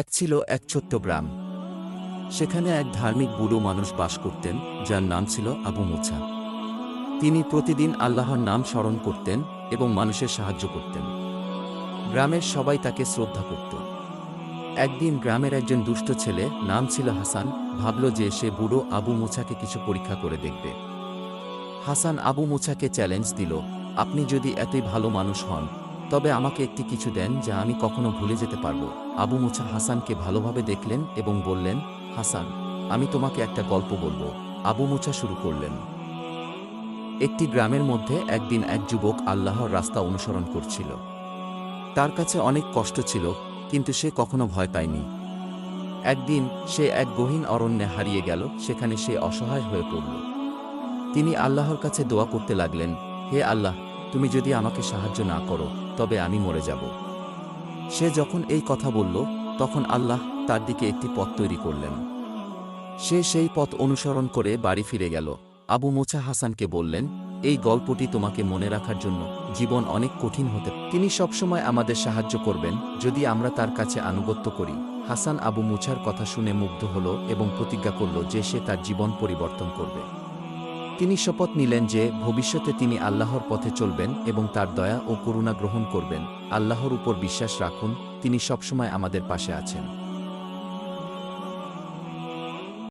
এক ছিল এক ছোট্ট গ্রাম। সেখানে এক ধার্মিক বুড়ো মানুষ বাস করতেন, যার নাম ছিল আবু মুছা তিনি প্রতিদিন আল্লাহর নাম স্মরণ করতেন এবং মানুষের সাহায্য করতেন। গ্রামের সবাই তাকে শ্রদ্ধা করত। একদিন গ্রামের একজন দুষ্ট ছেলে, নাম ছিল হাসান, ভাবল যে সে বুড়ো আবু মুছাকে কিছু পরীক্ষা করে দেখবে। হাসান আবু মুছাকে চ্যালেঞ্জ দিল, আপনি যদি এতই ভালো মানুষ হন তবে আমাকে একটি কিছু দেন যা আমি কখনো ভুলে যেতে পারব। আবু মুছা হাসানকে ভালোভাবে দেখলেন এবং বললেন, হাসান, আমি তোমাকে একটা গল্প বলব। আবু মুছা শুরু করলেন। একটি গ্রামের মধ্যে একদিন এক যুবক আল্লাহর রাস্তা অনুসরণ করছিল। তার কাছে অনেক কষ্ট ছিল, কিন্তু সে কখনো ভয় পায়নি। একদিন সে এক গহীন অরণ্যে হারিয়ে গেল, সেখানে সে অসহায় হয়ে পড়ল। তিনি আল্লাহর কাছে দোয়া করতে লাগলেন, হে আল্লাহ তুমি যদি আমাকে সাহায্য না করো, তবে আমি মরে যাব। সে যখন এই কথা বলল, তখন আল্লাহ তার দিকে একটি পথ তৈরি করলেন। সে সেই পথ অনুসরণ করে বাড়ি ফিরে গেল। আবু মুছা হাসানকে বললেন, এই গল্পটি তোমাকে মনে রাখার জন্য জীবন অনেক কঠিন হতে তিনি সবসময় আমাদের সাহায্য করবেন, যদি আমরা তার কাছে আনুগত্য করি। হাসান আবু মুছার কথা শুনে মুগ্ধ হল এবং প্রতিজ্ঞা করল যে সে তার জীবন পরিবর্তন করবে। তিনি শপথ নিলেন যে ভবিষ্যতে তিনি আল্লাহর পথে চলবেন এবং তার দয়া ও করুণা গ্রহণ করবেন। আল্লাহর উপর বিশ্বাস রাখুন, তিনি সবসময় আমাদের পাশে আছেন।